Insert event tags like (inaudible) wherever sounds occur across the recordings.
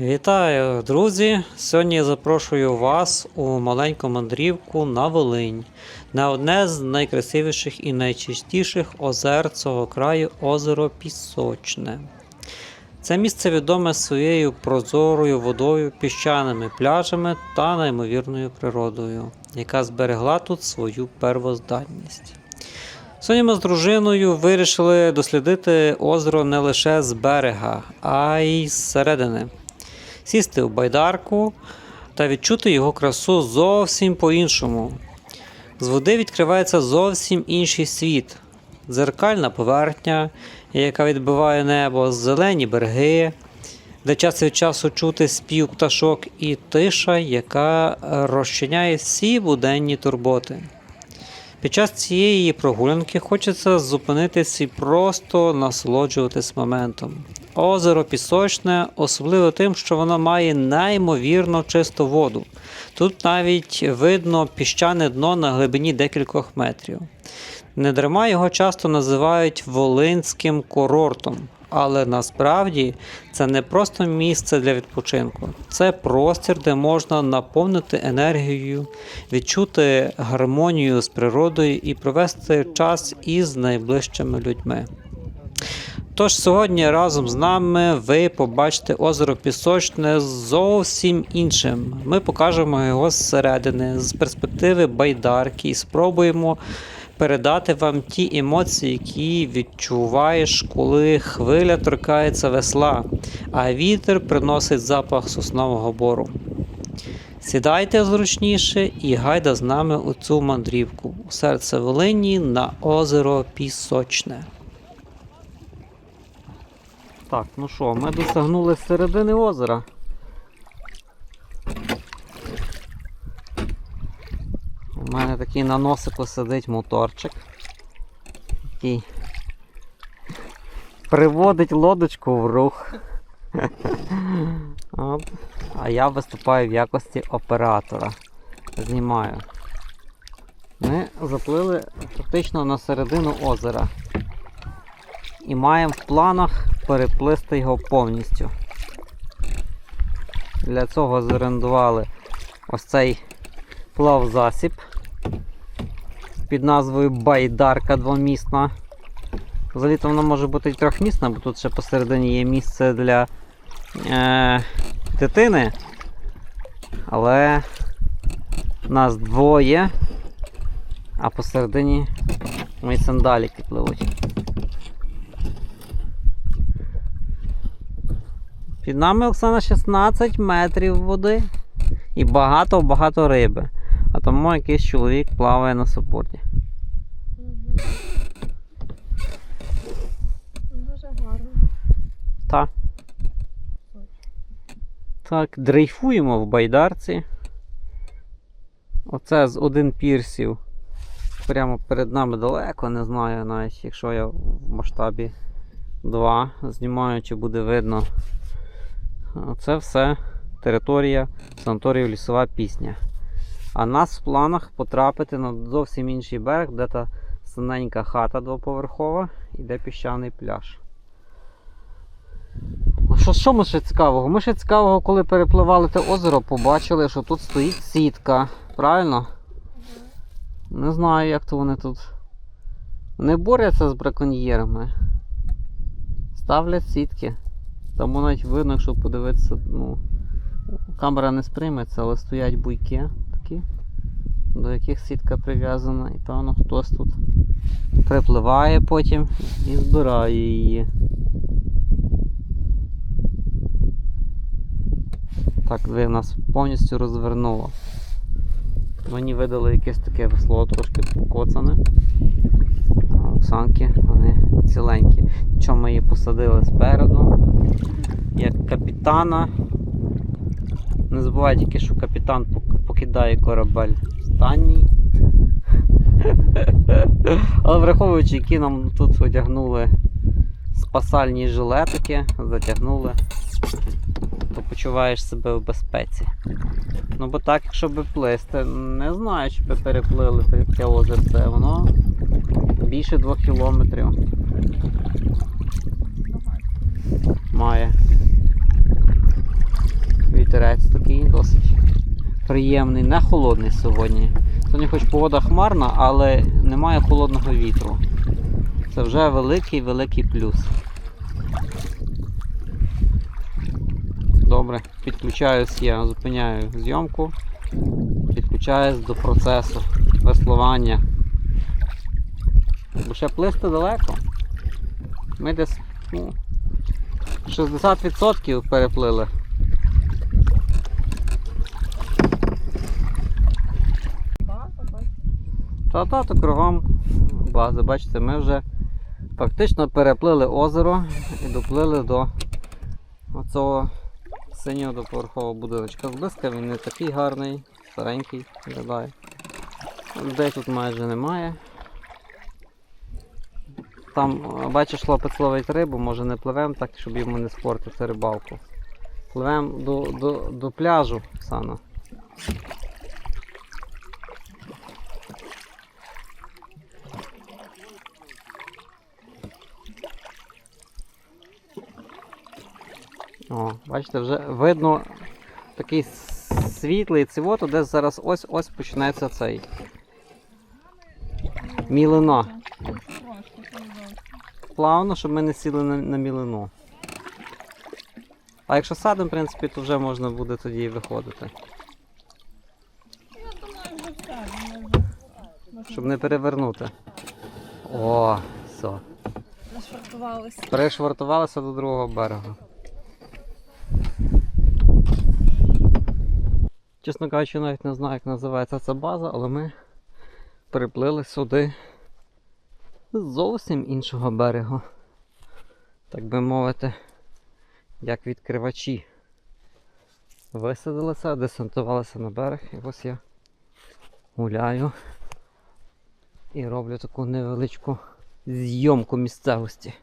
Вітаю, друзі! Сьогодні я запрошую вас у маленьку мандрівку на Волинь, на одне з найкрасивіших і найчистіших озер цього краю озеро Пісочне. Це місце відоме своєю прозорою водою, піщаними пляжами та неймовірною природою, яка зберегла тут свою первоздатність. Сьогодні ми з дружиною вирішили дослідити озеро не лише з берега, а й зсередини. Сісти у байдарку та відчути його красу зовсім по-іншому. З води відкривається зовсім інший світ. Дзеркальна поверхня, яка відбиває небо, зелені береги, де час від часу чути спів пташок і тиша, яка розчиняє всі буденні турботи. Під час цієї прогулянки хочеться зупинитись і просто насолоджуватись моментом. Озеро Пісочне особливо тим, що воно має неймовірно чисту воду. Тут навіть видно піщане дно на глибині декількох метрів. Недарма його часто називають Волинським курортом. Але насправді це не просто місце для відпочинку, це простір, де можна наповнити енергією, відчути гармонію з природою і провести час із найближчими людьми. Тож сьогодні разом з нами ви побачите озеро Пісочне зовсім іншим. Ми покажемо його зсередини, з перспективи байдарки і спробуємо передати вам ті емоції, які відчуваєш, коли хвиля торкається весла, а вітер приносить запах соснового бору. Сідайте зручніше і гайда з нами у цю мандрівку у серце Волині на озеро Пісочне. Так, ну що, ми досягнули середини озера. У мене такий на носику сидить моторчик, який приводить лодочку в рух. (laughs) От. А я виступаю в якості оператора. Знімаю. Ми заплили фактично на середину озера. І маємо в планах переплисти його повністю. Для цього зорендували ось цей плавзасіб під назвою Байдарка двомісна. Взагалі-то вона може бути і трьохмісна, бо тут ще посередині є місце для е, дитини. Але нас двоє, а посередині мої сандаліки пливуть. Під нами Оксана 16 метрів води і багато-багато риби. А тому якийсь чоловік плаває на супорті. Дуже гарно. Так. Так, дрейфуємо в байдарці. Оце з один пірсів. Прямо перед нами далеко, не знаю навіть, якщо я в масштабі 2 знімаю, чи буде видно. Це все територія санаторію лісова пісня. А нас в планах потрапити на зовсім інший берег, де та синенька хата двоповерхова і де піщаний пляж. Що, що ми ще цікавого? Ми ще цікавого, коли перепливали те озеро, побачили, що тут стоїть сітка. Правильно? Не знаю, як то вони тут. Не борються з браконьєрами. Ставлять сітки. Там навіть видно, якщо подивитися, ну, камера не сприйметься, але стоять буйки такі, до яких сітка прив'язана, і певно хтось тут припливає потім і збирає її. Так, ви нас повністю розвернуло. Мені видали якесь таке весло трошки покоцане. А Оксанки, вони ціленькі. Нічого ми її посадили спереду. Як капітана. Не забувай тільки, що капітан покидає корабель останній. (laughs) Але враховуючи, які нам тут одягнули спасальні жилетики, затягнули, то почуваєш себе в безпеці. Ну бо так, якщо би плисти, не знаю, чи би переплили таке озерце, воно більше двох кілометрів має. вітерець такий досить приємний, не холодний сьогодні. Сьогодні хоч погода хмарна, але немає холодного вітру. Це вже великий великий плюс. Добре, підключаюсь я, зупиняю зйомку, підключаюсь до процесу веслування. Бо ще плисти далеко. Ми десь ну, 60% переплили. Та-та, то кругом бази. Бачите, ми вже фактично переплили озеро і доплили до оцього синього доповерхового будиночка. Зблизька він не такий гарний, старенький виглядає. Людей тут майже немає. Там, а, бачиш, хлопець ловить рибу, може не пливемо так, щоб йому не спортити рибалку. Пливемо до, до, до пляжу, Сана. О, бачите, вже видно такий світлий цивото, де зараз ось ось починається цей. Мілина. Плавно, щоб ми не сіли на, на мілину. А якщо садимо, в принципі, то вже можна буде тоді і виходити. Щоб не перевернути. О, все. зашвартувалися. Перешвартувалися до другого берега. Чесно кажучи, навіть не знаю, як називається ця база, але ми приплили сюди з зовсім іншого берега. Так би мовити, як відкривачі. Висадилися, десантувалися на берег, і ось я гуляю і роблю таку невеличку зйомку місцевості,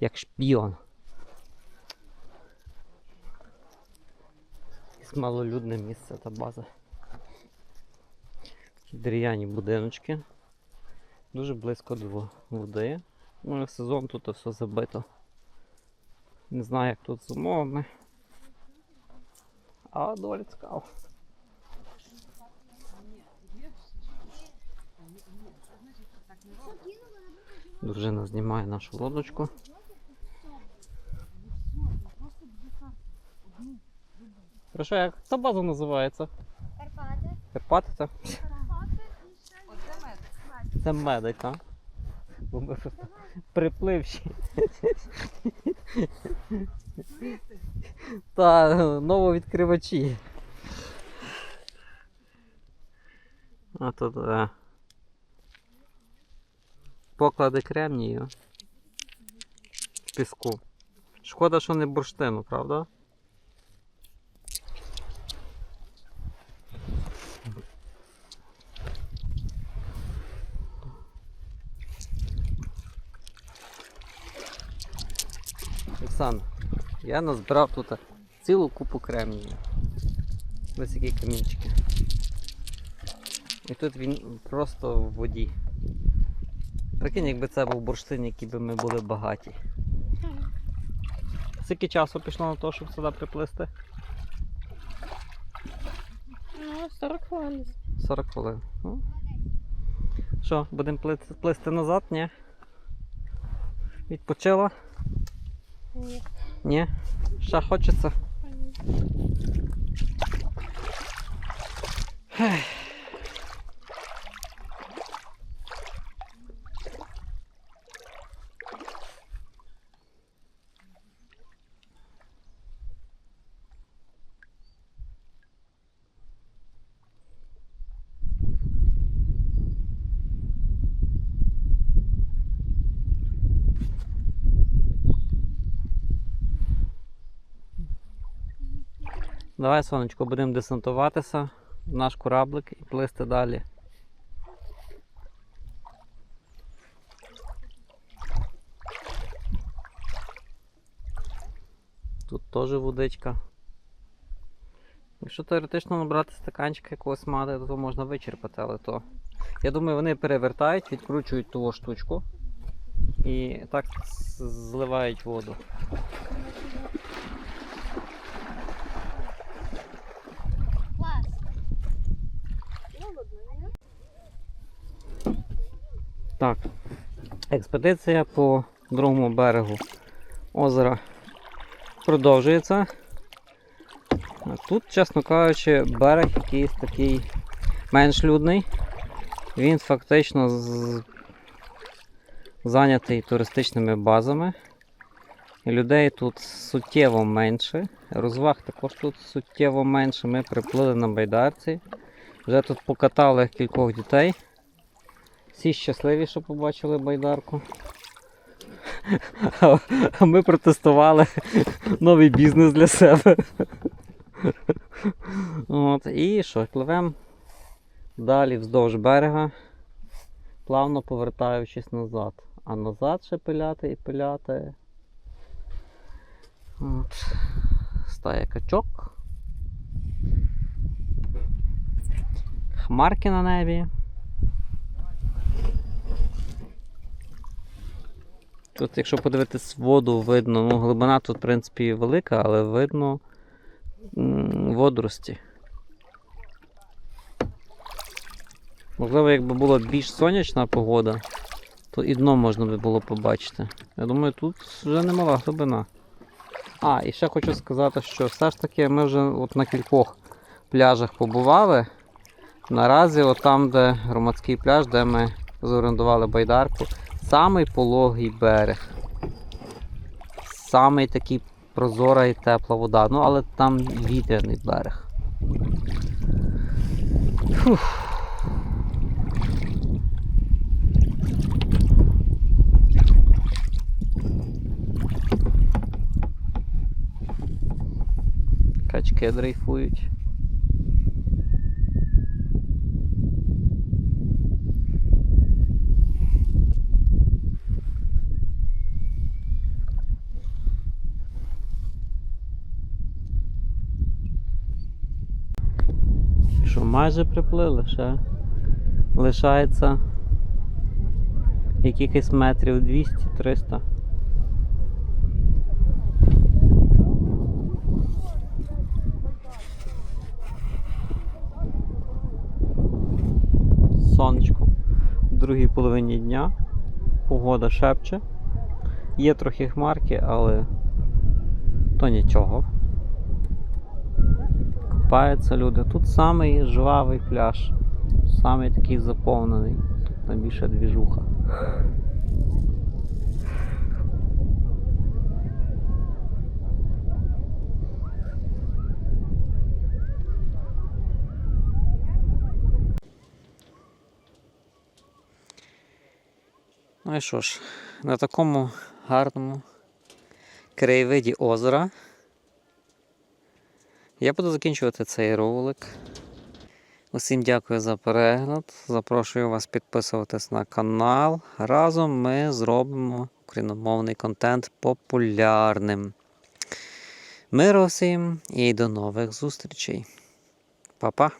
як шпіон. Малолюдне місце та база. Дерев'яні будиночки. Дуже близько до води. Ну і сезон тут все забито. Не знаю, як тут з умовами. А доволі цікаво. Дружина знімає нашу лодочку. Хорошо, як ця база називається? Карпати. Карпати це? Карпати і ще Оце мед. Це медик, а? Бо ми просто припливші. Та нововідкривачі. А тут е, поклади кремнію. Піску. Шкода, що не бурштину, правда? Оксана, я назбирав тут цілу купу кремнію. Ось які камінчики. І тут він просто в воді. Прикинь, якби це був бурштин, який би ми були багаті. Скільки часу пішло на те, щоб сюди приплисти? Ну, 40 хвилин. 40 хвилин. Ну. Що, будемо плисти назад, ні? Відпочила? Ні. Ні? Ще хочеться? Давай, сонечко, будемо десантуватися в наш кораблик і плисти далі. Тут теж водичка. Якщо теоретично набрати стаканчик якогось мати, то можна вичерпати, але то. Я думаю, вони перевертають, відкручують ту штучку і так зливають воду. Так, експедиція по другому берегу озера продовжується. Тут, чесно кажучи, берег якийсь такий менш людний. Він фактично з... зайнятий туристичними базами. Людей тут суттєво менше. Розваг також тут суттєво менше. Ми приплили на байдарці. Вже тут покатали кількох дітей. Всі щасливі, що побачили байдарку. А- (laughs) ми протестували новий бізнес для себе. От, і що, пливемо далі вздовж берега, плавно повертаючись назад. А назад ще пиляти і пиляти. От. Стає качок. Хмарки на небі. Тут, якщо подивитись воду, видно, ну глибина тут, в принципі, велика, але видно водорості. Можливо, якби була більш сонячна погода, то і дно можна би було побачити. Я думаю, тут вже немала глибина. А, і ще хочу сказати, що все ж таки ми вже от на кількох пляжах побували. Наразі, от там, де громадський пляж, де ми зорендували байдарку, самий пологий берег. Самий такий прозора і тепла вода. Ну, але там вітряний берег. Фух. Качки дрейфують. Що майже приплили, ще лишається якихось метрів 200-300. Сонечко в другій половині дня. Погода шепче. Є трохи хмарки, але то нічого. Купаються люди. Тут самий жвавий пляж. Самий такий заповнений. Тут найбільша двіжуха. Ну і що ж, на такому гарному краєвиді озера я буду закінчувати цей ролик. Усім дякую за перегляд. Запрошую вас підписуватись на канал. Разом ми зробимо україномовний контент популярним. Миру всім і до нових зустрічей. Па-па!